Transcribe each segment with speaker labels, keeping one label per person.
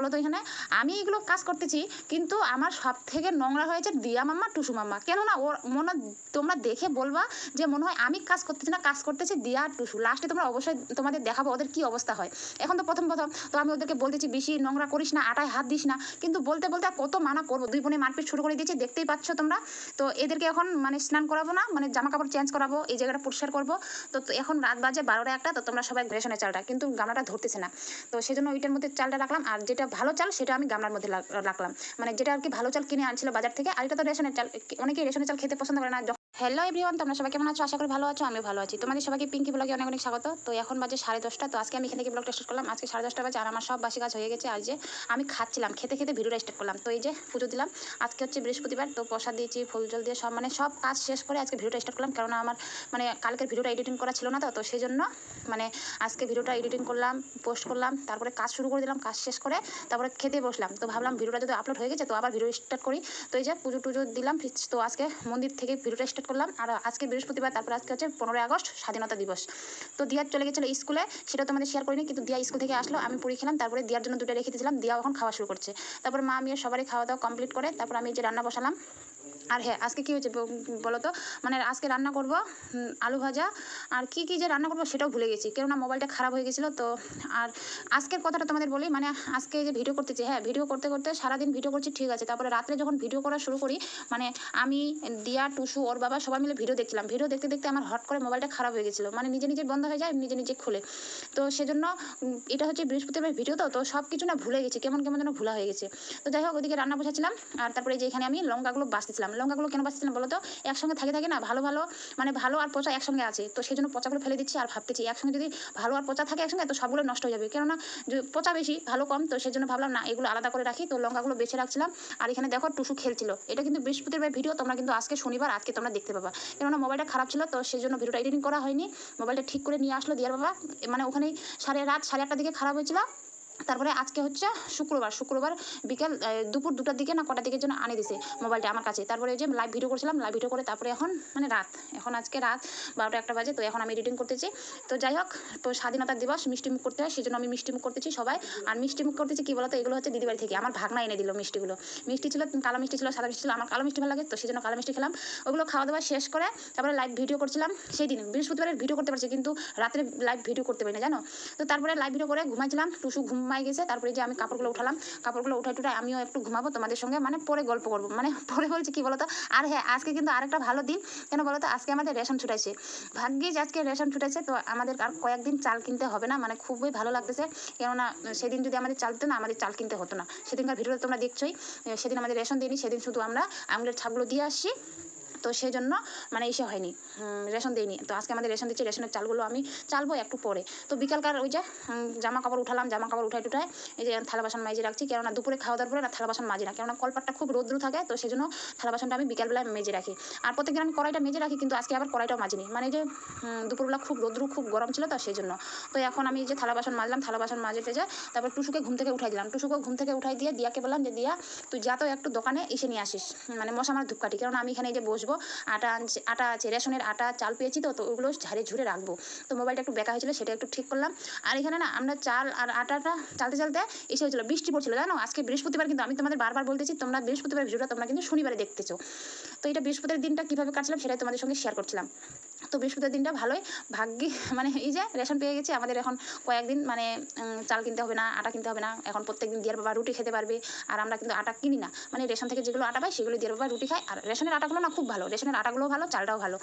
Speaker 1: বলো তো এখানে? আমি এগুলো কাজ করতেছি, কিন্তু আমার সব থেকে নোংরা হয়েছে দিয়া মাম্মা, টুসু মাম্মা। কেননা ওর মনে, তোমরা দেখে বলবা যে মনে হয় আমি কাজ করতেছি না, কাজ করতেছি দিয়া আর টুসু। লাস্টে তোমরা অবশ্যই তোমাদের দেখাবো ওদের কি অবস্থা হয়। এখন তো প্রথম প্রথম তো আমি ওদেরকে বলতেছি, বেশি নোংরা করিস না, আটায় হাত দিস না। কিন্তু বলতে বলতে কত মানা করব। দুই বোনে মারপিট শুরু করে দিয়েছি, দেখতেই পাচ্ছ তোমরা। তো এদেরকে এখন মানে স্নান করাবো না মানে জামা কাপড় চেঞ্জ করাবো, এই জায়গাটা পরিষ্কার করব। তো এখন রাত বাজে বারোটা একটা, তো তোমরা সবাই রেশনের চালটা, কিন্তু গামলাটা ধরতেছে না। তো সেই জন্য ওইটার মধ্যে চালটা রাখলাম, আর যেটা ভালো চাল সেটা আমি গামলার মধ্যে রাখলাম। মানে যেটা আর কি ভালো চাল কিনে আনছিল বাজার থেকে, আর এটা তো রেশনের চাল, অনেকেই রেশনের চাল খেতে পছন্দ করে না। হ্যালো এভরিওয়ান তোমরা সবাই কেমন আছো? আশা করি ভালো আছো, আমিও ভালো আছি। তোমাদের সবাইকে পিঙ্কি ব্লগে অনেক অনেক স্বাগত। তো এখন বাজে সাড়ে দশটা, তো আজকে আমি এখান থেকে ব্লগটা স্টার্ট করলাম। আজকে সাড়ে দশটা বাজে আর আমার সব বাসি কাজ হয়ে গেছে। আর যে আমি খাচ্ছিলাম, খেতে খেতে ভিডিওটা স্টার্ট করলাম। তো এই যে পুজো দিলাম, আজকে হচ্ছে বৃহস্পতিবার, তো প্রসাদ দিয়েছি, ফুল জল দিয়ে সব মানে সব কাজ শেষ করে আজকে ভিডিওটা স্টার্ট করলাম। কারণ আমার মানে কালকের ভিডিওটা এডিটিং করা ছিল না তো তো সেই জন্য মানে আজকে ভিডিওটা এডিটিং করলাম পোস্ট করলাম, তারপরে কাজ শুরু করে দিলাম, কাজ শেষ করে তারপরে খেতে বসলাম। তো ভাবলাম ভিডিওটা যদি আপলোড হয়ে গেছে, তো আবার ভিডিও স্টার্ট করি। তো এই যে পুজো টুজো দিলাম, তো আজকে মন্দির থেকে ভিডিওটা স্টার্ট করলাম। আর আজকে বৃহস্পতিবার, তারপর আজকে হচ্ছে পনেরোই আগস্ট, স্বাধীনতা দিবস। তো দিয়া চলে গেছিল স্কুলে সেটা তোমাদের শেয়ার করিনি, কিন্তু দিয়া স্কুল থেকে আসলো, আমি পুরি খেলাম, তারপরে দিয়ার জন্য দুটো রেখে দিয়েছিলাম দিয়া এখন খাওয়া শুরু করছে। তারপর মা, আমি সবারই খাওয়া দাওয়া কমপ্লিট করে, তারপর আমি যে রান্না বসালাম। আর হ্যাঁ আজকে কী হয়েছে বলো তো মানে আজকে রান্না করব আলু ভাজা। আর কি কি যে রান্না করব সেটাও ভুলে গেছি। কেননা মোবাইলটা খারাপ হয়ে গেছিল, তো আর আজকের কথাটা তোমাদের বলি মানে আজকে যে ভিডিও করতেছি হ্যাঁ ভিডিও করতে করতে সারাদিন ভিডিও করছি, ঠিক আছে। তারপরে রাত্রে যখন ভিডিও করা শুরু করি মানে আমি, দিয়া, টুসু, ওর বাবা সবাই মিলে ভিডিও দেখছিলাম। ভিডিও দেখতে দেখতে আমার হট করে মোবাইলটা খারাপ হয়ে গেছিল। মানে নিজে নিজে বন্ধ হয়ে যায়, নিজে নিজে খুলে। তো সেজন্য এটা হচ্ছে বৃহস্পতিবার ভিডিও তো তো সব কিছু না ভুলে গেছি, কেমন কেমন যেন ভুলা হয়ে গেছে। তো যাই হোক, ওদিকে রান্না বসাচ্ছিলাম, আর তারপরে যে এখানে আমি লঙ্কাগুলো বাঁচতেছিলাম লঙ্কাগুলো কেন বাঁচতেছিলাম বলো তো একসঙ্গে থাকে থাকে না, ভালো ভালো মানে ভালো আর পচা একসঙ্গে আছে। তো সেই জন্য পচাগুলো ফেলে দিচ্ছি আর ভাবতেছি, একসঙ্গে যদি ভালো আর পচা থাকে একসঙ্গে, তো সবগুলো নষ্ট হয়ে যাবে। কেননা পচা বেশি, ভালো কম, তো সেই জন্য ভাবলাম, না, এগুলো আলাদা করে রাখি। তো লঙ্কাগুলো বেছে রাখছিলাম। আর এখানে দেখো, টুসু খেলছিল। এটা কিন্তু বৃহস্পতিবার ভিডিও, তোমরা কিন্তু আজকে শনিবার, আজকে তোমরা দেখতে পাবা। কেননা মোবাইলটা খারাপ ছিল, তো সেই জন্য ভিডিওটা এডিটিং করা হয়নি। মোবাইলটা ঠিক করে নিয়ে আসলো দিয়ার বাবা মানে ওখানেই সাড়ে রাত, সাড়ে আটটার দিকে খারাপ হয়েছিল। তারপরে আজকে হচ্ছে শুক্রবার শুক্রবার বিকেল দুপুর দুটার দিকে না কটার দিকের জন্য আনে দিছে মোবাইলটা আমার কাছে। তারপরে যে লাইভ ভিডিও করছিলাম লাইভ ভিডিও করে তারপরে এখন মানে রাত, এখন আজকে রাত বারোটা একটা বাজে, তো এখন আমি এডিটিং করতেছি। তো যাই হোক, তো স্বাধীনতা দিবস, মিষ্টি মুখ করতে হয় সেই জন্য আমি মিষ্টি মুখ করতেছি সবাই। আর মিষ্টি মুখ করতেছি কি বলতো, এগুলো হচ্ছে দিদিবাড়ি থেকে। আমার ভাগনা এনে দিল মিষ্টিগুলো। মিষ্টি ছিল, কালো মিষ্টি ছিল, সাদা মিষ্টি ছিল, আমার কালো মিষ্টি ভালো লাগে, তো সেই জন্য কালো মিষ্টি খেলাম। ওগুলো খাওয়া দাওয়া শেষ করে তারপরে লাইভ ভিডিও করছিলাম, সেই দিন বৃহস্পতিবারের ভিডিও করতে পারছি, কিন্তু রাত্রে লাইভ ভিডিও করতে পারি না, জানো? তো তারপরে লাইভ ভিডিও করে ঘুমাইছিলাম, টুসু ঘুমাই গেছে, তারপরে যে আমি কাপড়গুলো উঠালাম, কাপড়গুলো উঠাই টুঠাই আমিও একটু ঘুমাবো তোমাদের সঙ্গে মানে পরে গল্প করব। মানে পরে বলছি কি বলতো? আর হ্যাঁ আজকে কিন্তু আরেকটা ভালো দিন। কেন বলতো? আজকে আমাদের রেশন ছুটাইছে। ভাগ্যিস আজকে রেশন ছুটাইছে, তো আমাদের আর কয়েকদিন চাল কিনতে হবে না মানে খুবই ভালো লাগতেছে। কেননা সেদিন যদি আমাদের চাল দিত না, আমাদের চাল কিনতে হতো না। সেদিনকার ভিডিওটা তোমরা দেখছোই। সেদিন আমাদের রেশন দিইনি, সেদিন শুধু আমরা আঙুলের ছাপগুলো দিয়ে আসছি। তো সেই জন্য মানে এসে হয়নি। রেশন দিইনি। তো আজকে আমাদের রেশন দিচ্ছে, রেশনের চালগুলো আমি চালবো একটু পরে। তো বিকালকার ওই যে জামা কাপড় উঠালাম জামা কাপড় উঠাই টুঠাই এই যে থালা বাসন মেজে রাখছি, কেননা দুপুরে খাওয়া দাওয়ার পরে থালা বাসন মাজি না, কেননা কলপাটটা খুব রোদ্রু থাকে, তো সেই জন্য থালা বাসনটা আমি বিকালবেলায় মেজে রাখি। আর প্রত্যেকদিন আমি কড়াইটা মেজে রাখি, কিন্তু আজকে আবার কড়াইটাও মাজিনি। মানে যে দুপুরবেলা খুব রোদ্রু, খুব গরম ছিল তো সেই জন্য তো এখন আমি যে থালা বাসন মাজলাম, থালা বাসন মাজে টেজে তারপর টুসুকে ঘুম থেকে উঠাই দিলাম। টুসুকে ঘুম থেকে উঠাই দিয়ে দিয়াকে বললাম যে, দিয়া, তুই যা তো একটু দোকানে এসে নিয়ে আসিস। মানে মশা আমার ধূপকাঠি কারণ আমি এখানে যে বসবো আটা আনছি, আটা আছে, রেশনের আটা, চাল পেয়েছি তো তো ওগুলো ঝাড়ে ঝুড়ে রাখব। তো মোবাইলটা একটু বেকা হয়েছিল, সেটা একটু ঠিক করলাম। আর এখানে না, আমরা চাল আর আটাটা চালতে চালতে এসে হয়েছিলো, বৃষ্টি পড়ছিল, জানো? আজকে বৃহস্পতিবার কিন্তু আমি তোমাদের বারবার বলতেছি, তোমরা বৃহস্পতিবার ভিডিওটা তোমরা কিন্তু শনিবারে দেখতেছো। তো এটা বৃহস্পতিবার দিনটা কীভাবে কাটছিলাম সেটাই তোমাদের সঙ্গে শেয়ার করছিলাম। তো বৃহস্পতিবার দিনটা ভালোই। ভাগ্যি মানে এই যে রেশন পেয়ে গেছি, আমাদের এখন কয়েকদিন মানে চাল কিনতে হবে না, আটা কিনতে হবে না। এখন প্রত্যেকদিন দিয়ার বাবা রুটি খেতে পারবে, আর আমরা কিন্তু আটা কিনি না। মানে রেশন থেকে যেগুলো আটা পাই, সেগুলো দিয়ার বাবা রুটি খাই আর রেশনের আটাগুলো না খুব ভালো, রেশনের আটাগুলো ভালো, চালটাও ভালো।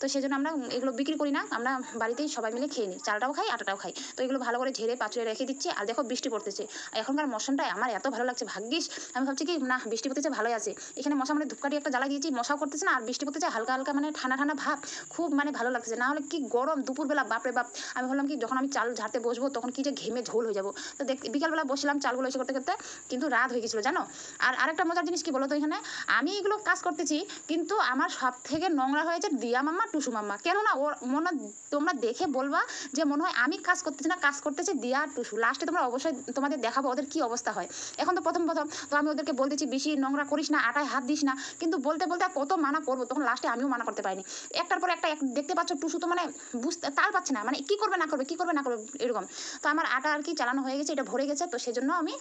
Speaker 1: তো সেই জন্য আমরা এগুলো বিক্রি করি না, আমরা বাড়িতেই সবাই মিলে খেয়ে নিই। চালটাও খাই, আটাটাও খাই। তো এগুলো ভালো করে ঝেড়ে, পাঁচড়ে রেখে দিচ্ছি, আর দেখো বৃষ্টি পড়তেছে। এখনকার মৌসুমটাই আমার এত ভালো লাগছে, ভাগ্যিস। আমি ভাবছি কি, না, বৃষ্টি পড়তেছে, ভালোই আছে। এখানে মশা মানে ধূপকাঠি একটা জ্বালা দিয়েছি, মশাও করতেছে না, আর বৃষ্টি পড়তেছে, হালকা হালকা মানে ঠান্ডা ঠান্ডা ভাব। খুব মানে ভালো লাগতেছে। না হলে কি গরম দুপুরবেলা, বাপরে বাপ, আমি ভাবলাম কি যখন আমি চাল ঝাড়তে বসবো তখন কি যে ঘেমে ঝোল হয়ে যাব। তো দেখ, বিকালবেলা বসলাম চালগুলো এসে করতে করতে, কিন্তু রাত হয়ে গেছিল, জানো? আর আরেকটা মজার জিনিস কি বলো তো এখানে? আমি এগুলো কাজ করতেছি, কিন্তু আমার সব থেকে নোংরা হয়েছে দিয়া মাম্মা, টুসু মাম্মা। কেননা ওর মনে তোমরা দেখে বলবা যে মনে হয় আমি কাজ করতেছি না, কাজ করতেছি দিয়া আর টুসু। লাস্টে তোমরা অবশ্যই তোমাদের দেখাবো ওদের কি অবস্থা হয়। এখন তো প্রথম প্রথম তো আমি ওদেরকে বলতেছি, বেশি নোংরা করিস না, আটায় হাত দিস না। কিন্তু বলতে বলতে কত মানা করব, তখন লাস্টে আমিও মানা করতে পারিনি। একটার পর একটা এক- দেখতে পাচ্ছ টুসু তো মানে বুঝতে তার পাচ্ছে না মানে কি করবে না করবে, কি করবে না করবে, এরকম। তো আমার আটা আর কি চালানো হয়ে গেছে, এটা ভরে গেছে, তো সেজন্য আমি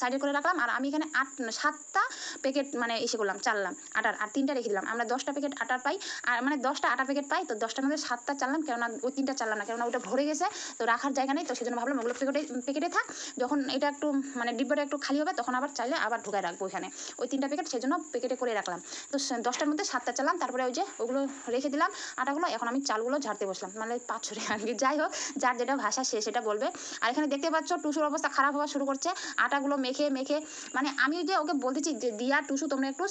Speaker 1: সাইডে করে রাখলাম। আর আমি এখানে আট, সাতটা প্যাকেট মানে এসে করলাম, চাললাম, আটার, আর তিনটা রেখে দিলাম। আমরা দশটা প্যাকেট আটার পাই, আর মানে দশটা আটা প্যাকেট পাই, তো দশটার মধ্যে সাতটা চাললাম, কেননা ওই তিনটা চাললাম না, কেননা ওটা ভরে গেছে, তো রাখার জায়গা নেই, তো সেজন্য ভাবলাম ওগুলো প্যাকেটে প্যাকেটে থাক। যখন এটা একটু মানে ডিব্বাটা একটু খালি হবে, তখন আবার চাইলে আবার ঢুকায় রাখব এখানে ওই তিনটা প্যাকেট সেজন্য প্যাকেটে করে রাখলাম। তো দশটার মধ্যে সাতটা চালাম তারপরে ওই যে ওগুলো রেখে দিলাম, আটাগুলো, এখন আমি চালগুলো ঝাড়তে বসলাম। মানে পাঁচশোরে আর কি, যাই হোক, যার যেটা ভাষা সে সেটা বলবে। আর এখানে দেখতে পাচ্ছ, টুসুর অবস্থা খারাপ হওয়া শুরু করছে, আটাগুলো মেখে মেখে। মানে আমি যে ওকে বলতেছি যে, দিয়া, টুসু, তোমরা একটু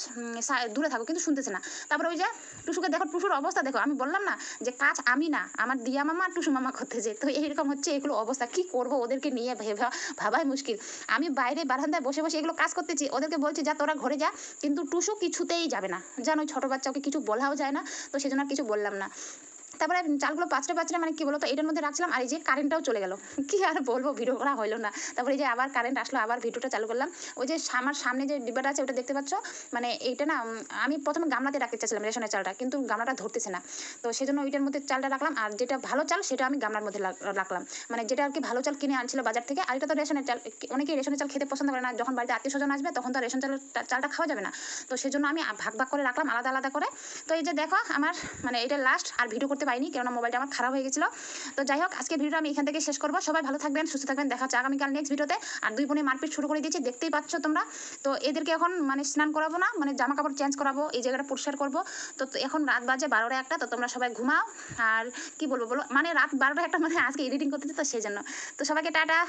Speaker 1: দূরে থাকো। কিন্তু শুনতেছে না। তারপরে ওই যে টুসুকে দেখো, টুসুর অবস্থা দেখো। আমি বললাম না যে, কাজ আমি না, আমার দিয়া মামা আর টুসু মামা করতেছে। তো এইরকম হচ্ছে এগুলো অবস্থা। কি করব ওদেরকে নিয়ে ভেবা ভাবাই মুশকিল। আমি বাইরে বারান্দায় বসে বসে এগুলো কাজ করতেছি। ওদেরকে বলছি, যা, তোরা ঘরে যা। কিন্তু টুসু কিছুতেই যাবে না। জানো ওই ছোটো বাচ্চা, ওকে কিছু বলাও যায় না। তো সেজন্য আর কিছু বললাম না। তারপরে চালগুলো পাঁচটা পাঁচটা মানে কি বলতো, এটার মধ্যে রাখছিলাম আর এই যে কারেন্টটাও চলে গেল। কি আর বলব ভিডিও করা হলো না। তারপরে যে আবার কারেন্ট আসলো, আবার ভিডিওটা চালু করলাম। ওই যে আমার সামনে যে ডিব্বাটা আছে, ওটা দেখতে পাচ্ছ? মানে এইটা না আমি প্রথমে গামলাতে রাখতে চাইছিলাম রেশনের চালটা, কিন্তু গামলাটা ধরতেছে না। তো সেজন্য ওইটার মধ্যে চালটা রাখলাম, আর যেটা ভালো চাল, সেটা আমি গামলার মধ্যে রাখলাম। মানে যেটা আর কি ভালো চাল কিনে আনছিল বাজার থেকে, আর এটা তো রেশনের চাল অনেকেই রেশনের চাল খেতে পছন্দ করে না। যখন বাড়িতে আত্মীয় স্বজন আসবে, তখন তো রেশন চালের টা- চালটা খাওয়া যাবে না। তো সেজন্য আমি ভাগ ভাগ করে রাখলাম, আলাদা আলাদা করে। তো এই যে দেখো, আমার মানে এটা লাস্ট আর ভিডিও করতে পারিনি কেননা মোবাইলটা আমার খারাপ হয়ে গেছিল। তো যাই হোক আজকে ভিডিওটা আমি এখান থেকে শেষ করব। সবাই ভালো থাকবেন, সুস্থ থাকবেন, দেখা হচ্ছে আগামীকাল নেক্সট ভিডিওতে। আর দুই বোনে মারপিট শুরু করে দিয়েছি, দেখতেই পাচ্ছ তোমরা। তো এদেরকে এখন মানে স্নান করাবো না মানে জামা কাপড় চেঞ্জ করাবো, এই জায়গাটা পরিষ্কার করব। তো এখন রাত বাজে বারোটা একটা, তো তোমরা সবাই ঘুমাও। আর কি বলব বলো মানে রাত বারোটা একটা মানে আজকে এডিটিং করতেছি তো সেই জন্য। তো সবাইকে টাটা।